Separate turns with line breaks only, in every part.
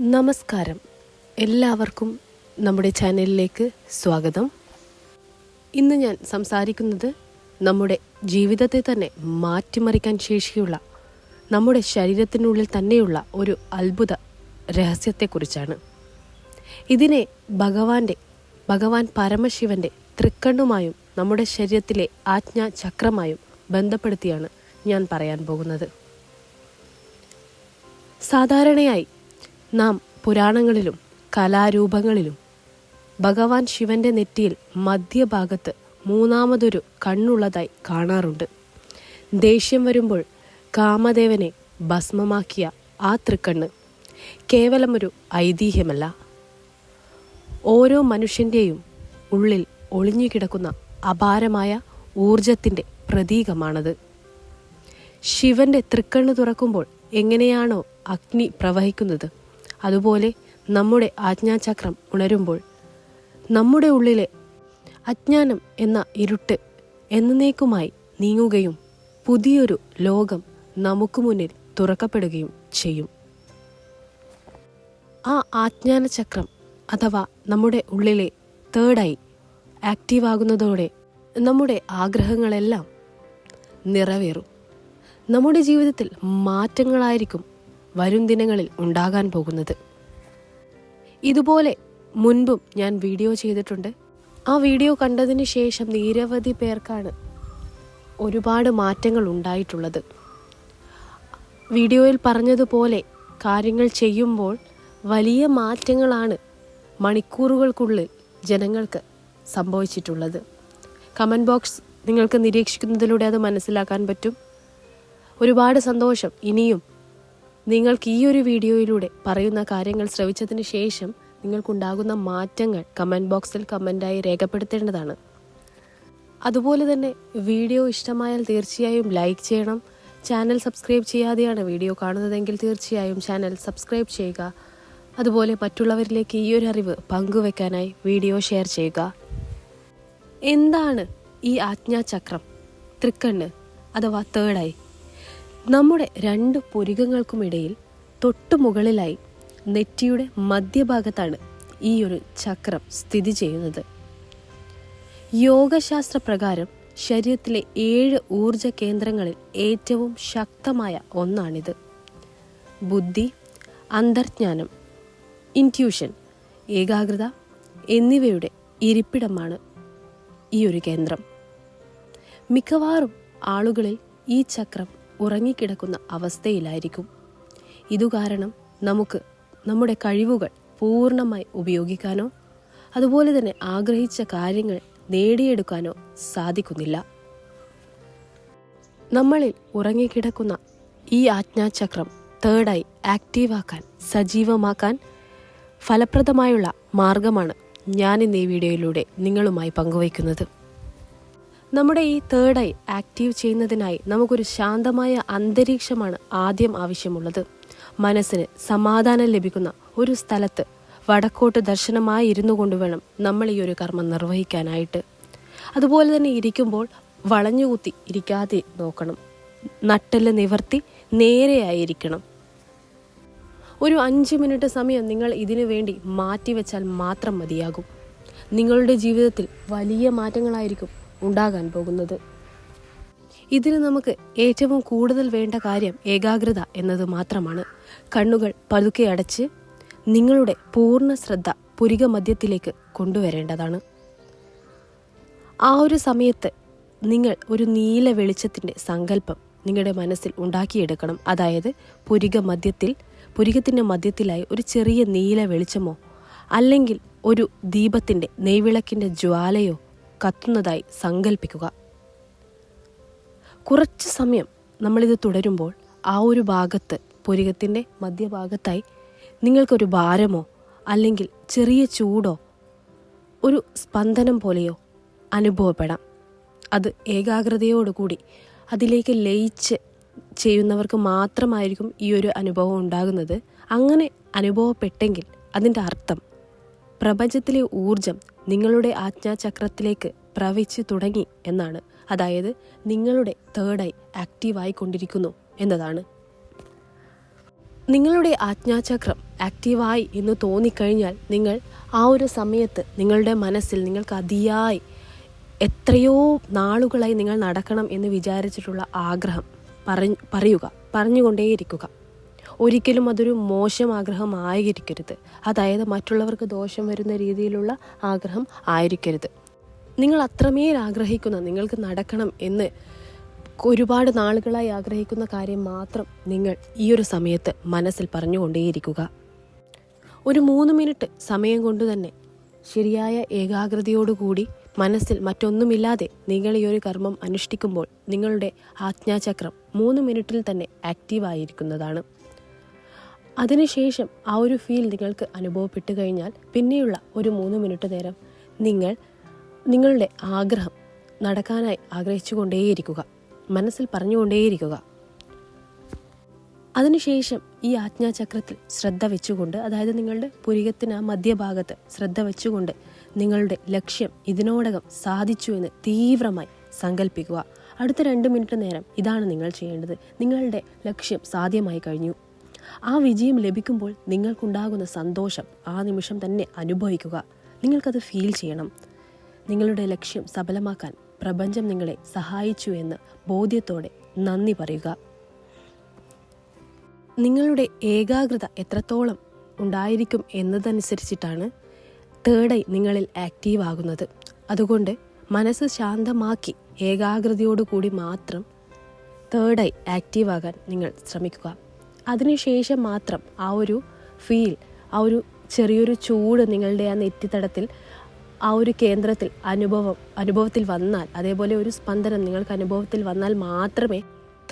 നമസ്കാരം. എല്ലാവർക്കും നമ്മുടെ ചാനലിലേക്ക് സ്വാഗതം. ഇന്ന് ഞാൻ സംസാരിക്കുന്നത് നമ്മുടെ ജീവിതത്തെ തന്നെ മാറ്റിമറിക്കാൻ ശേഷിയുള്ള നമ്മുടെ ശരീരത്തിനുള്ളിൽ തന്നെയുള്ള ഒരു അത്ഭുത രഹസ്യത്തെക്കുറിച്ചാണ്. ഇതിനെ ഭഗവാന്റെ ഭഗവാൻ പരമശിവന്റെ തൃക്കണ്ണുമായും നമ്മുടെ ശരീരത്തിലെ ആജ്ഞാ ചക്രമായും ബന്ധപ്പെടുത്തിയാണ് ഞാൻ പറയാൻ പോകുന്നത്. സാധാരണയായി നാം പുരാണങ്ങളിലും കലാരൂപങ്ങളിലും ഭഗവാൻ ശിവന്റെ നെറ്റിയിൽ മധ്യഭാഗത്ത് മൂന്നാമതൊരു കണ്ണുള്ളതായി കാണാറുണ്ട്. ദേഷ്യം വരുമ്പോൾ കാമദേവനെ ഭസ്മമാക്കിയ ആ തൃക്കണ്ണ് കേവലമൊരു ഐതിഹ്യമല്ല. ഓരോ മനുഷ്യന്റെയും ഉള്ളിൽ ഒളിഞ്ഞുകിടക്കുന്ന അപാരമായ ഊർജത്തിന്റെ പ്രതീകമാണത്. ശിവന്റെ തൃക്കണ്ണ് തുറക്കുമ്പോൾ എങ്ങനെയാണോ അഗ്നി പ്രവഹിക്കുന്നത് അതുപോലെ നമ്മുടെ ആജ്ഞാചക്രം ഉണരുമ്പോൾ നമ്മുടെ ഉള്ളിലെ അജ്ഞാനം എന്ന ഇരുട്ട് എന്നേക്കുമായി നീങ്ങുകയും പുതിയൊരു ലോകം നമുക്ക് മുന്നിൽ തുറക്കപ്പെടുകയും ചെയ്യും. ആ ആജ്ഞാന ചക്രം അഥവാ നമ്മുടെ ഉള്ളിലെ തേർഡായി ആക്റ്റീവ് ആകുന്നതോടെ നമ്മുടെ ആഗ്രഹങ്ങളെല്ലാം നിറവേറും. നമ്മുടെ ജീവിതത്തിൽ മാറ്റങ്ങളായിരിക്കും വരും ദിനങ്ങളിൽ ഉണ്ടാകാൻ പോകുന്നത്. ഇതുപോലെ മുൻപും ഞാൻ വീഡിയോ ചെയ്തിട്ടുണ്ട്. ആ വീഡിയോ കണ്ടതിന് ശേഷം നിരവധി പേർക്കാണ് ഒരുപാട് മാറ്റങ്ങൾ ഉണ്ടായിട്ടുള്ളത്. വീഡിയോയിൽ പറഞ്ഞതുപോലെ കാര്യങ്ങൾ ചെയ്യുമ്പോൾ വലിയ മാറ്റങ്ങളാണ് മണിക്കൂറുകൾക്കുള്ളിൽ ജനങ്ങൾക്ക് സംഭവിച്ചിട്ടുള്ളത്. കമന്റ് ബോക്സ് നിങ്ങൾക്ക് നിരീക്ഷിക്കുന്നതിലൂടെ അത് മനസ്സിലാക്കാൻ പറ്റും. ഒരുപാട് സന്തോഷം ഇനിയും നിങ്ങൾക്ക് ഈ ഒരു വീഡിയോയിലൂടെ പറയുന്ന കാര്യങ്ങൾ ശ്രവിച്ചതിന് ശേഷം നിങ്ങൾക്കുണ്ടാകുന്ന മാറ്റങ്ങൾ കമന്റ് ബോക്സിൽ കമന്റായി രേഖപ്പെടുത്തേണ്ടതാണ്. അതുപോലെ തന്നെ വീഡിയോ ഇഷ്ടമായാൽ തീർച്ചയായും ലൈക്ക് ചെയ്യണം. ചാനൽ സബ്സ്ക്രൈബ് ചെയ്യാതെയാണ് വീഡിയോ കാണുന്നതെങ്കിൽ തീർച്ചയായും ചാനൽ സബ്സ്ക്രൈബ് ചെയ്യുക. അതുപോലെ മറ്റുള്ളവരിലേക്ക് ഈ ഒരു അറിവ് പങ്കുവെക്കാനായി വീഡിയോ ഷെയർ ചെയ്യുക. എന്താണ് ഈ ആജ്ഞാചക്രം? തൃക്കണ്ണ് അഥവാ തേർഡായി നമ്മുടെ രണ്ട് പുരികങ്ങൾക്കുമിടയിൽ തൊട്ടു മുകളിലായി നെറ്റിയുടെ മധ്യഭാഗത്താണ് ഈ ഒരു ചക്രം സ്ഥിതി ചെയ്യുന്നത്. യോഗശാസ്ത്ര പ്രകാരം ശരീരത്തിലെ ഏഴ് ഊർജ കേന്ദ്രങ്ങളിൽ ഏറ്റവും ശക്തമായ ഒന്നാണിത്. ബുദ്ധി അന്തർജ്ഞാനം ഇന്റ്യൂഷൻ ഏകാഗ്രത എന്നിവയുടെ ഇരിപ്പിടമാണ് ഈ ഒരു കേന്ദ്രം. മിക്കവാറും ആളുകളിൽ ഈ ചക്രം ഉറങ്ങിക്കിടക്കുന്ന അവസ്ഥയിലായിരിക്കും. ഇതുകാരണം നമുക്ക് നമ്മുടെ കഴിവുകൾ പൂർണമായി ഉപയോഗിക്കാനോ അതുപോലെ തന്നെ ആഗ്രഹിച്ച കാര്യങ്ങൾ നേടിയെടുക്കാനോ സാധിക്കുന്നില്ല. നമ്മളിൽ ഉറങ്ങിക്കിടക്കുന്ന ഈ ആജ്ഞാചക്രം തേർഡായി ആക്റ്റീവാക്കാൻ സജീവമാക്കാൻ ഫലപ്രദമായുള്ള മാർഗമാണ് ഞാൻ ഈ വീഡിയോയിലൂടെ നിങ്ങളുമായി പങ്കുവയ്ക്കുന്നത്. നമ്മുടെ ഈ തേർഡ് ഐ ആക്റ്റീവ് ചെയ്യുന്നതിനായി നമുക്കൊരു ശാന്തമായ അന്തരീക്ഷമാണ് ആദ്യം ആവശ്യമുള്ളത്. മനസ്സിന് സമാധാനം ലഭിക്കുന്ന ഒരു സ്ഥലത്ത് വടക്കോട്ട് ദർശനമായി ഇരുന്നു കൊണ്ട് വേണം നമ്മൾ ഈ ഒരു കർമ്മം നിർവഹിക്കാനായിട്ട്. അതുപോലെ തന്നെ ഇരിക്കുമ്പോൾ വളഞ്ഞുകുത്തി ഇരിക്കാതെ നോക്കണം. നട്ടൽ നിവർത്തി നേരെയായിരിക്കണം. ഒരു അഞ്ച് മിനിറ്റ് സമയം നിങ്ങൾ ഇതിനു വേണ്ടി മാറ്റിവെച്ചാൽ മാത്രം മതിയാകും. നിങ്ങളുടെ ജീവിതത്തിൽ വലിയ മാറ്റങ്ങളായിരിക്കും ഉണ്ടാകാൻ പോകുന്നത്. ഇതിന് നമുക്ക് ഏറ്റവും കൂടുതൽ വേണ്ട കാര്യം ഏകാഗ്രത എന്നത് മാത്രമാണ്. കണ്ണുകൾ പതുക്കെ അടച്ച് നിങ്ങളുടെ പൂർണ ശ്രദ്ധ പുരിക മധ്യത്തിലേക്ക് കൊണ്ടുവരേണ്ടതാണ്. ആ ഒരു സമയത്ത് നിങ്ങൾ ഒരു നീല വെളിച്ചത്തിന്റെ സങ്കല്പം നിങ്ങളുടെ മനസ്സിൽ ഉണ്ടാക്കിയെടുക്കണം. അതായത് പുരിക മധ്യത്തിൽ പുരികത്തിന്റെ മധ്യത്തിലായി ഒരു ചെറിയ നീല വെളിച്ചമോ അല്ലെങ്കിൽ ഒരു ദീപത്തിന്റെ നെയ്വിളക്കിന്റെ ജ്വാലയോ കത്തുന്നതായി സങ്കല്പിക്കുക കുറച്ച് സമയം നമ്മളിത് തുടരുമ്പോൾ ആ ഒരു ഭാഗത്ത് പുരികത്തിന്റെ മധ്യഭാഗത്തായി നിങ്ങൾക്കൊരു ഭാരമോ അല്ലെങ്കിൽ ചെറിയ ചൂടോ ഒരു സ്പന്ദനം പോലെയോ അനുഭവപ്പെടാം. അത് ഏകാഗ്രതയോടുകൂടി അതിലേക്ക് ലയിച്ച് ചെയ്യുന്നവർക്ക് മാത്രമായിരിക്കും ഈ ഒരു അനുഭവം ഉണ്ടാകുന്നത്. അങ്ങനെ അനുഭവപ്പെട്ടെങ്കിൽ അതിന്റെ അർത്ഥം പ്രപഞ്ചത്തിലെ ഊർജം നിങ്ങളുടെ ആജ്ഞാചക്രത്തിലേക്ക് പ്രവിച്ചു തുടങ്ങി എന്നാണ്. അതായത് നിങ്ങളുടെ തേർഡ് ഐ ആക്റ്റീവായി കൊണ്ടിരിക്കുന്നു എന്നതാണ്. നിങ്ങളുടെ ആജ്ഞാചക്രം ആക്റ്റീവായി എന്ന് തോന്നിക്കഴിഞ്ഞാൽ നിങ്ങൾ ആ ഒരു സമയത്ത് നിങ്ങളുടെ മനസ്സിൽ നിങ്ങൾക്ക് അതിയായി എത്രയോ നാളുകളായി നിങ്ങൾ നടക്കണം എന്ന് വിചാരിച്ചിട്ടുള്ള ആഗ്രഹം പറ പറയുക പറഞ്ഞുകൊണ്ടേയിരിക്കുക. ഒരിക്കലും അതൊരു മോശം ആഗ്രഹം ആയിരിക്കരുത്. അതായത് മറ്റുള്ളവർക്ക് ദോഷം വരുന്ന രീതിയിലുള്ള ആഗ്രഹം ആയിരിക്കരുത്. നിങ്ങൾ അത്രമേൽ ആഗ്രഹിക്കുന്ന നിങ്ങൾക്ക് നടക്കണം എന്ന് ഒരുപാട് നാളുകളായി ആഗ്രഹിക്കുന്ന കാര്യം മാത്രം നിങ്ങൾ ഈ ഒരു സമയത്ത് മനസ്സിൽ പറഞ്ഞുകൊണ്ടേയിരിക്കുക. ഒരു മൂന്ന് മിനിറ്റ് സമയം കൊണ്ട് തന്നെ ശരിയായ ഏകാഗ്രതയോടുകൂടി മനസ്സിൽ മറ്റൊന്നുമില്ലാതെ നിങ്ങൾ ഈ ഒരു കർമ്മം അനുഷ്ഠിക്കുമ്പോൾ നിങ്ങളുടെ ആജ്ഞാചക്രം മൂന്ന് മിനിറ്റിൽ തന്നെ ആക്റ്റീവായിരിക്കുന്നതാണ്. അതിനുശേഷം ആ ഒരു ഫീൽ നിങ്ങൾക്ക് അനുഭവപ്പെട്ടു കഴിഞ്ഞാൽ പിന്നെയുള്ള ഒരു മൂന്ന് മിനിറ്റ് നേരം നിങ്ങൾ നിങ്ങളുടെ ആഗ്രഹം നടക്കാനായി ആഗ്രഹിച്ചുകൊണ്ടേയിരിക്കുക മനസ്സിൽ പറഞ്ഞുകൊണ്ടേയിരിക്കുക അതിനുശേഷം ഈ ആജ്ഞാചക്രത്തിൽ ശ്രദ്ധ വെച്ചുകൊണ്ട് അതായത് നിങ്ങളുടെ പുരികത്തിന് ആ മധ്യഭാഗത്ത് ശ്രദ്ധ വെച്ചുകൊണ്ട് നിങ്ങളുടെ ലക്ഷ്യം ഇതിനോടകം സാധിച്ചു എന്ന് തീവ്രമായി സങ്കല്പിക്കുക അടുത്ത രണ്ട് മിനിറ്റ് നേരം ഇതാണ് നിങ്ങൾ ചെയ്യേണ്ടത്. നിങ്ങളുടെ ലക്ഷ്യം സാധ്യമായി കഴിഞ്ഞു. ആ വിജയം ലഭിക്കുമ്പോൾ നിങ്ങൾക്കുണ്ടാകുന്ന സന്തോഷം ആ നിമിഷം തന്നെ അനുഭവിക്കുക. നിങ്ങൾക്കത് ഫീൽ ചെയ്യണം. നിങ്ങളുടെ ലക്ഷ്യം സഫലമാക്കാൻ പ്രപഞ്ചം നിങ്ങളെ സഹായിച്ചു എന്ന് ബോധ്യത്തോടെ നന്ദി പറയുക. നിങ്ങളുടെ ഏകാഗ്രത എത്രത്തോളം ഉണ്ടായിരിക്കും എന്നതനുസരിച്ചിട്ടാണ് ഐ നിങ്ങളിൽ ആക്റ്റീവ് ആകുന്നത്. അതുകൊണ്ട് മനസ്സ് ശാന്തമാക്കി ഏകാഗ്രതയോടുകൂടി മാത്രം തേർഡ് ഐ ആക്റ്റീവ് ആകാൻ നിങ്ങൾ ശ്രമിക്കുക. അതിനുശേഷം മാത്രം ആ ഒരു ഫീൽ ആ ഒരു ചെറിയൊരു ചൂട് നിങ്ങളുടെ ആ നെറ്റിത്തടത്തിൽ ആ ഒരു കേന്ദ്രത്തിൽ അനുഭവം അനുഭവത്തിൽ വന്നാൽ അതേപോലെ ഒരു സ്പന്ദനം നിങ്ങൾക്ക് അനുഭവത്തിൽ വന്നാൽ മാത്രമേ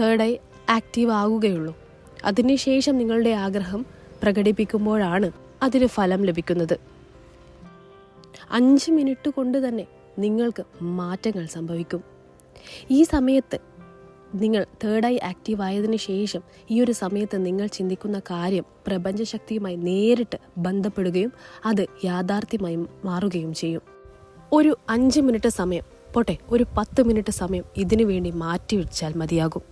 തേർഡ് ഐ ആക്റ്റീവ് ആകുകയുള്ളൂ അതിനുശേഷം നിങ്ങളുടെ ആഗ്രഹം പ്രകടിപ്പിക്കുമ്പോഴാണ് അതിന് ഫലം ലഭിക്കുന്നത്. അഞ്ച് മിനിറ്റ് കൊണ്ട് തന്നെ നിങ്ങൾക്ക് മാറ്റങ്ങൾ സംഭവിക്കും. ഈ സമയത്ത് നിങ്ങൾ തേർഡായി ആക്റ്റീവ് ആയതിനു ശേഷം ഈ ഒരു സമയത്ത് നിങ്ങൾ ചിന്തിക്കുന്ന കാര്യം പ്രപഞ്ചശക്തിയുമായി നേരിട്ട് ബന്ധപ്പെടുകയും അത് യാഥാർത്ഥ്യമായി മാറുകയും ചെയ്യും. ഒരു അഞ്ച് മിനിറ്റ് സമയം പോട്ടെ ഒരു പത്ത് മിനിറ്റ് സമയം ഇതിനു വേണ്ടി മാറ്റി വെച്ചാൽ മതിയാകും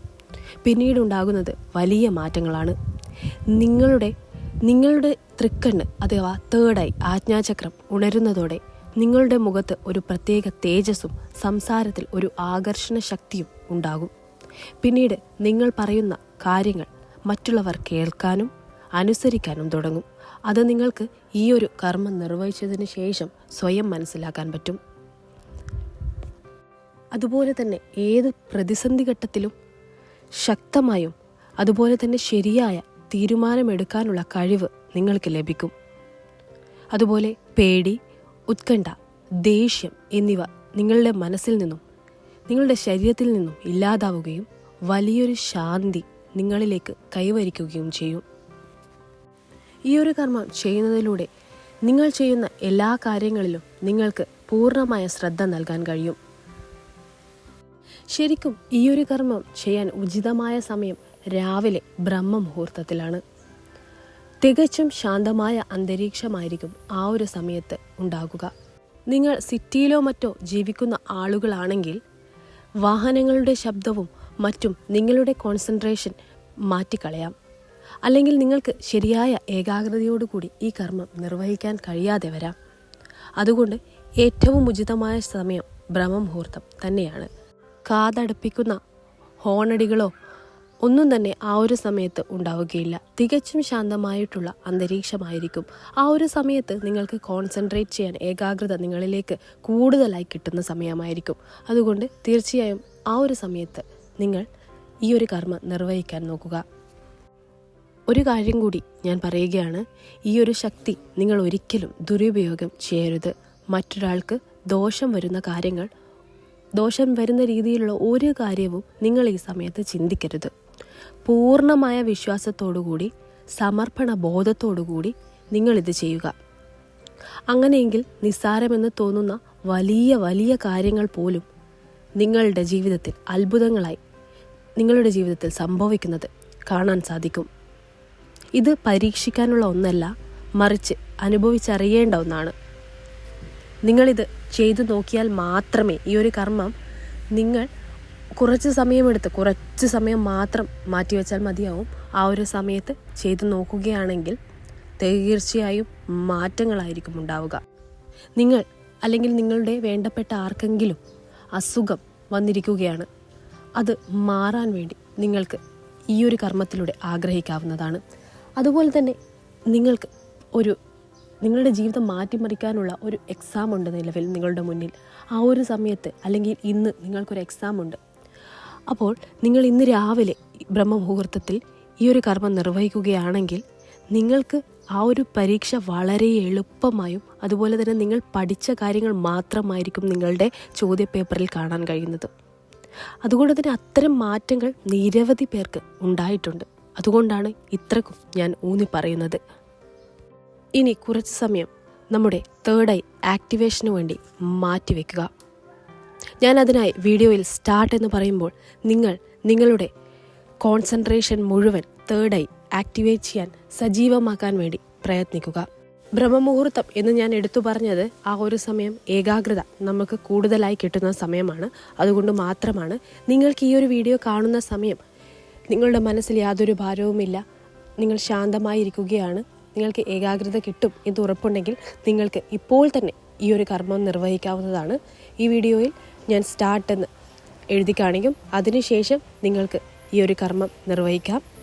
പിന്നീടുണ്ടാകുന്നത് വലിയ മാറ്റങ്ങളാണ്. നിങ്ങളുടെ നിങ്ങളുടെ തൃക്കണ്ണ് അഥവാ തേർഡായി ആജ്ഞാചക്രം ഉണരുന്നതോടെ നിങ്ങളുടെ മുഖത്ത് ഒരു പ്രത്യേക തേജസ്സും സംസാരത്തിൽ ഒരു ആകർഷണ ശക്തിയും ഉണ്ടാകും. പിന്നീട് നിങ്ങൾ പറയുന്ന കാര്യങ്ങൾ മറ്റുള്ളവർ കേൾക്കാനും അനുസരിക്കാനും തുടങ്ങും. അത് നിങ്ങൾക്ക് ഈ ഒരു കർമ്മം നിർവഹിച്ചതിന് ശേഷം സ്വയം മനസ്സിലാക്കാൻ പറ്റും. അതുപോലെ തന്നെ ഏത് പ്രതിസന്ധി ഘട്ടത്തിലും ശക്തമായും അതുപോലെ തന്നെ ശരിയായ തീരുമാനമെടുക്കാനുള്ള കഴിവ് നിങ്ങൾക്ക് ലഭിക്കും. അതുപോലെ പേടി ഉത്കണ്ഠ ദേഷ്യം എന്നിവ നിങ്ങളുടെ മനസ്സിൽ നിന്നും നിങ്ങളുടെ ശരീരത്തിൽ നിന്നും ഇല്ലാതാവുകയും വലിയൊരു ശാന്തി നിങ്ങളിലേക്ക് കൈവരിക്കുകയും ചെയ്യും. ഈ ഒരു കർമ്മം ചെയ്യുന്നതിലൂടെ നിങ്ങൾ ചെയ്യുന്ന എല്ലാ കാര്യങ്ങളിലും നിങ്ങൾക്ക് പൂർണമായ ശ്രദ്ധ നൽകാൻ കഴിയും. ശരിക്കും ഈ ഒരു കർമ്മം ചെയ്യാൻ ഉചിതമായ സമയം രാവിലെ ബ്രഹ്മ മുഹൂർത്തത്തിലാണ് തികച്ചും ശാന്തമായ അന്തരീക്ഷമായിരിക്കും ആ ഒരു സമയത്ത് ഉണ്ടാകുക. നിങ്ങൾ സിറ്റിയിലോ മറ്റോ ജീവിക്കുന്ന ആളുകളാണെങ്കിൽ വാഹനങ്ങളുടെ ശബ്ദവും മറ്റും നിങ്ങളുടെ കോൺസെൻട്രേഷൻ മാറ്റിക്കളയാം. അല്ലെങ്കിൽ നിങ്ങൾക്ക് ശരിയായ ഏകാഗ്രതയോടുകൂടി ഈ കർമ്മം നിർവഹിക്കാൻ കഴിയാതെ വരാം. അതുകൊണ്ട് ഏറ്റവും ഉചിതമായ സമയം ബ്രഹ്മമുഹൂർത്തം തന്നെയാണ്. കാതടപ്പിക്കുന്ന ഹോണടികളോ ഒന്നും തന്നെ ആ ഒരു സമയത്ത് ഉണ്ടാവുകയില്ല. തികച്ചും ശാന്തമായിട്ടുള്ള അന്തരീക്ഷമായിരിക്കും. ആ ഒരു സമയത്ത് നിങ്ങൾക്ക് കോൺസെൻട്രേറ്റ് ചെയ്യാൻ ഏകാഗ്രത നിങ്ങളിലേക്ക് കൂടുതലായി കിട്ടുന്ന സമയമായിരിക്കും. അതുകൊണ്ട് തീർച്ചയായും ആ ഒരു സമയത്ത് നിങ്ങൾ ഈ ഒരു കർമ്മം നിർവഹിക്കാൻ നോക്കുക. ഒരു കാര്യം കൂടി ഞാൻ പറയുകയാണ്. ഈ ഒരു ശക്തി നിങ്ങൾ ഒരിക്കലും ദുരുപയോഗം ചെയ്യരുത്. മറ്റൊരാൾക്ക് ദോഷം വരുന്ന കാര്യങ്ങൾ ദോഷം വരുന്ന രീതിയിലുള്ള ഒരു കാര്യവും നിങ്ങൾ ഈ സമയത്ത് ചിന്തിക്കരുത്. പൂർണമായ വിശ്വാസത്തോടുകൂടി സമർപ്പണ ബോധത്തോടുകൂടി നിങ്ങളിത് ചെയ്യുക. അങ്ങനെയെങ്കിൽ നിസ്സാരമെന്ന് തോന്നുന്ന വലിയ വലിയ കാര്യങ്ങൾ പോലും നിങ്ങളുടെ ജീവിതത്തിൽ അത്ഭുതങ്ങളായി നിങ്ങളുടെ ജീവിതത്തിൽ സംഭവിക്കുന്നത് കാണാൻ സാധിക്കും. ഇത് പരീക്ഷിക്കാനുള്ള ഒന്നല്ല മറിച്ച് അനുഭവിച്ചറിയേണ്ട ഒന്നാണ്. നിങ്ങളിത് ചെയ്തു നോക്കിയാൽ മാത്രമേ ഈ ഒരു കർമ്മം നിങ്ങൾ കുറച്ച് സമയമെടുത്ത് കുറച്ച് സമയം മാത്രം മാറ്റി വെച്ചാൽ മതിയാവും. ആ ഒരു സമയത്ത് ചെയ്തു നോക്കുകയാണെങ്കിൽ തീർച്ചയായും മാറ്റങ്ങളായിരിക്കും ഉണ്ടാവുക. നിങ്ങൾ അല്ലെങ്കിൽ നിങ്ങളുടെ വേണ്ടപ്പെട്ട ആർക്കെങ്കിലും അസുഖം വന്നിരിക്കുകയാണ്. അത് മാറാൻ വേണ്ടി നിങ്ങൾക്ക് ഈ ഒരു കർമ്മത്തിലൂടെ ആഗ്രഹിക്കാവുന്നതാണ്. അതുപോലെ തന്നെ നിങ്ങൾക്ക് ഒരു നിങ്ങളുടെ ജീവിതം മാറ്റിമറിക്കാനുള്ള ഒരു എക്സാം ഉണ്ട് നിലവിൽ നിങ്ങളുടെ മുന്നിൽ. ആ ഒരു സമയത്ത് അല്ലെങ്കിൽ ഇന്ന് നിങ്ങൾക്കൊരു എക്സാം ഉണ്ട്. അപ്പോൾ നിങ്ങൾ ഇന്ന് രാവിലെ ബ്രഹ്മമുഹൂർത്തത്തിൽ ഈ ഒരു കർമ്മം നിർവഹിക്കുകയാണെങ്കിൽ നിങ്ങൾക്ക് ആ ഒരു പരീക്ഷ വളരെ എളുപ്പമായും അതുപോലെ തന്നെ നിങ്ങൾ പഠിച്ച കാര്യങ്ങൾ മാത്രമായിരിക്കും നിങ്ങളുടെ ചോദ്യപേപ്പറിൽ കാണാൻ കഴിയുന്നത്. അതുകൊണ്ട് തന്നെ അത്തരം മാറ്റങ്ങൾ നിരവധി പേർക്ക് ഉണ്ടായിട്ടുണ്ട്. അതുകൊണ്ടാണ് ഇത്രക്കും ഞാൻ ഊന്നി പറയുന്നത്. ഇനി കുറച്ച് സമയം നമ്മുടെ തേർഡ് ഐ ആക്ടിവേഷന് വേണ്ടി മാറ്റിവെക്കുക. ഞാൻ അതിനായി വീഡിയോയിൽ സ്റ്റാർട്ട് എന്ന് പറയുമ്പോൾ നിങ്ങൾ നിങ്ങളുടെ കോൺസെൻട്രേഷൻ മുഴുവൻ തേർഡ് ഐ ആക്ടിവേറ്റ് ചെയ്യാൻ സജീവമാക്കാൻ വേണ്ടി പ്രയത്നിക്കുക. ബ്രഹ്മമുഹൂർത്തം എന്ന് ഞാൻ എടുത്തു പറഞ്ഞത് ആ ഒരു സമയം ഏകാഗ്രത നമുക്ക് കൂടുതലായി കിട്ടുന്ന സമയമാണ്. അതുകൊണ്ട് മാത്രമാണ് നിങ്ങൾക്ക് ഈ ഒരു വീഡിയോ കാണുന്ന സമയം നിങ്ങളുടെ മനസ്സിൽ യാതൊരു ഭാരവുമില്ല. നിങ്ങൾ ശാന്തമായിരിക്കുകയാണ്. നിങ്ങൾക്ക് ഏകാഗ്രത കിട്ടും എന്ന് ഉറപ്പുണ്ടെങ്കിൽ നിങ്ങൾക്ക് ഇപ്പോൾ തന്നെ ഈ ഒരു കർമ്മം നിർവഹിക്കാവുന്നതാണ്. ഈ വീഡിയോയിൽ ഞാൻ സ്റ്റാർട്ട് എന്ന് എഴുതി കാണിക്കും. അതിനുശേഷം നിങ്ങൾക്ക് ഈ ഒരു കർമ്മം നിർവഹിക്കാം.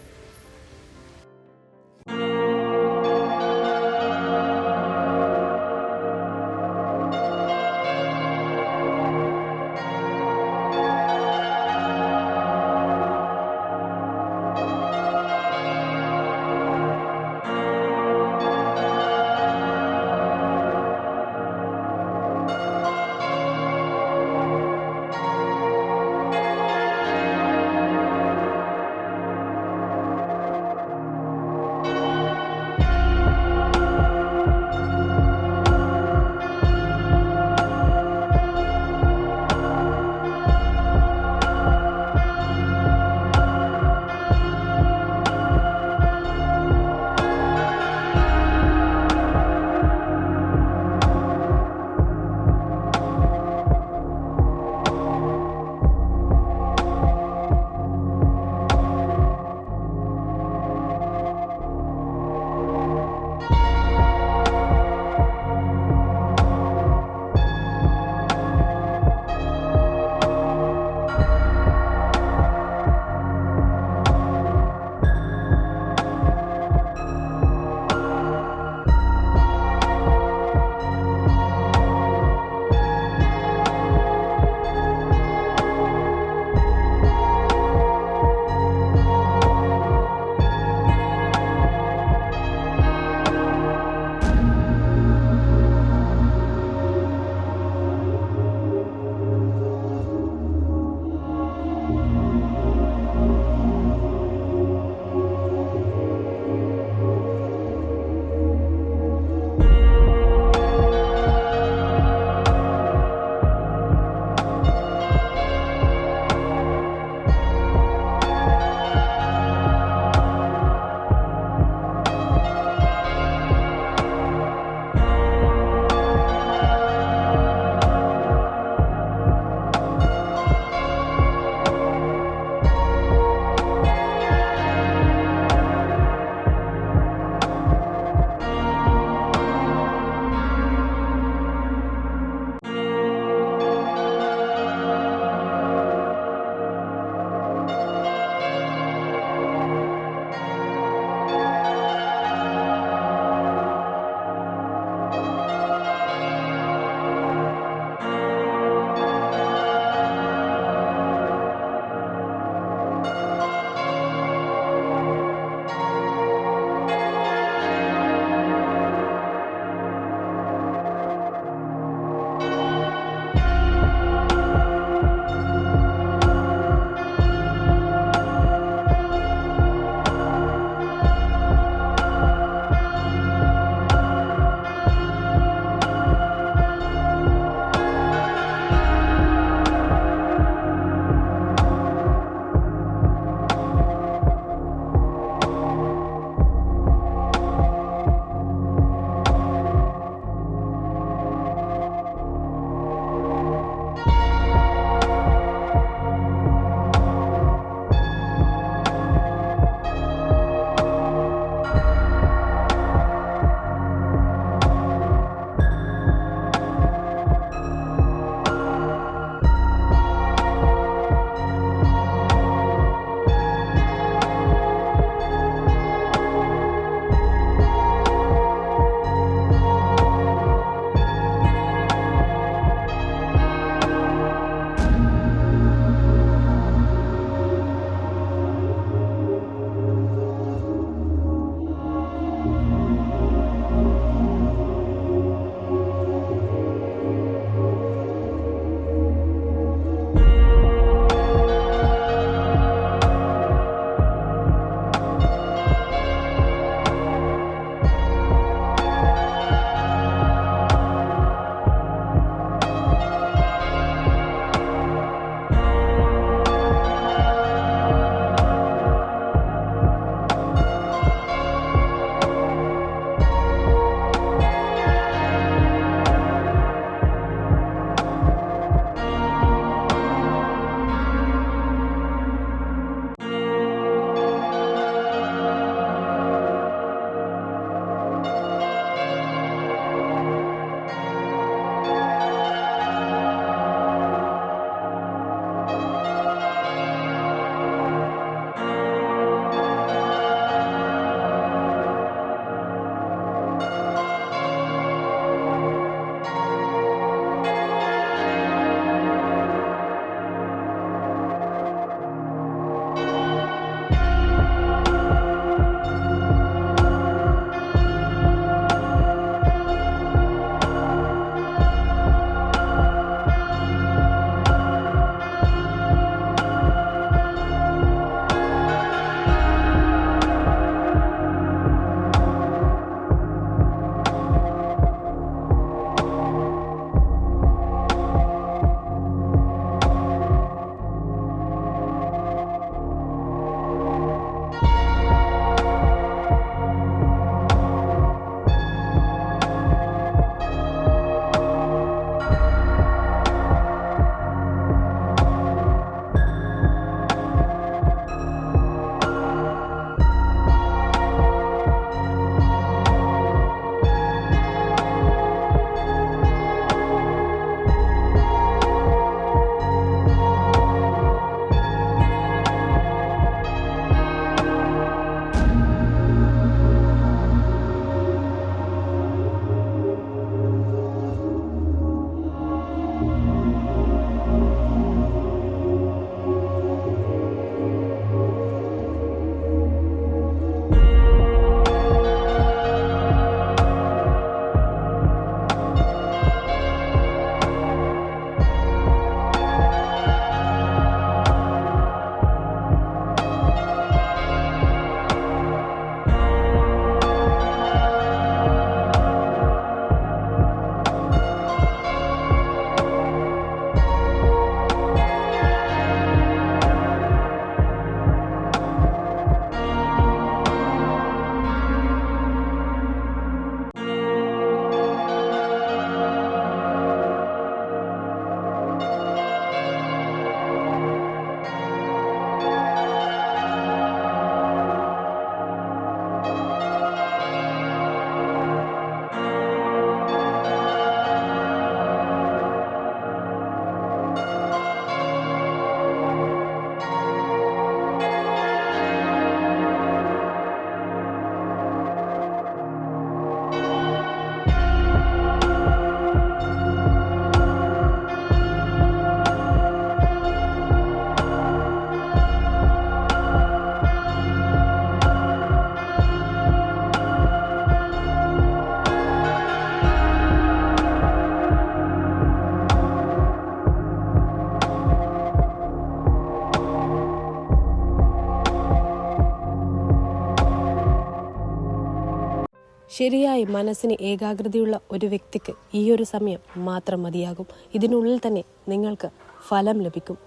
ശരിയായി മനസ്സിന് ഏകാഗ്രതയുള്ള ഒരു വ്യക്തിക്ക് ഈ ഒരു സമയം മാത്രം മതിയാകും. ഇതിനുള്ളിൽ തന്നെ നിങ്ങൾക്ക് ഫലം ലഭിക്കും.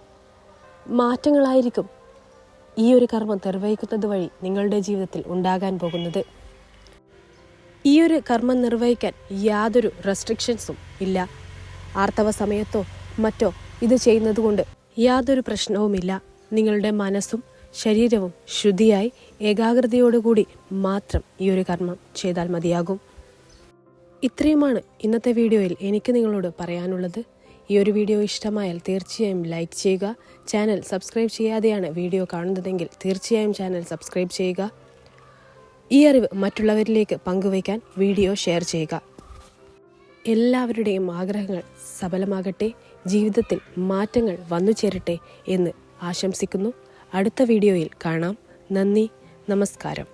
മാറ്റങ്ങളായിരിക്കും ഈ ഒരു കർമ്മം നിർവഹിക്കുന്നത് വഴി നിങ്ങളുടെ ജീവിതത്തിൽ ഉണ്ടാകാൻ പോകുന്നത്. ഈ ഒരു കർമ്മം നിർവഹിക്കാൻ യാതൊരു റെസ്ട്രിക്ഷൻസും ഇല്ല. ആർത്തവ സമയത്തോ മറ്റോ ഇത് ചെയ്യുന്നത് കൊണ്ട് യാതൊരു പ്രശ്നവുമില്ല. നിങ്ങളുടെ മനസ്സും ശരീരവും ശുദ്ധിയായി ഏകാഗ്രതയോടുകൂടി മാത്രം ഈ ഒരു കർമ്മം ചെയ്താൽ മതിയാകും. ഇത്രയുമാണ് ഇന്നത്തെ വീഡിയോയിൽ എനിക്ക് നിങ്ങളോട് പറയാനുള്ളത്. ഈ ഒരു വീഡിയോ ഇഷ്ടമായാൽ തീർച്ചയായും ലൈക്ക് ചെയ്യുക. ചാനൽ സബ്സ്ക്രൈബ് ചെയ്യാതെയാണ് വീഡിയോ കാണുന്നതെങ്കിൽ തീർച്ചയായും ചാനൽ സബ്സ്ക്രൈബ് ചെയ്യുക. ഈ അറിവ് മറ്റുള്ളവരിലേക്ക് പങ്കുവയ്ക്കാൻ വീഡിയോ ഷെയർ ചെയ്യുക. എല്ലാവരുടെയും ആഗ്രഹങ്ങൾ സഫലമാകട്ടെ. ജീവിതത്തിൽ മാറ്റങ്ങൾ വന്നു ചേരട്ടെ എന്ന് ആശംസിക്കുന്നു. അടുത്ത വീഡിയോയിൽ കാണാം. നന്ദി. നമസ്കാരം.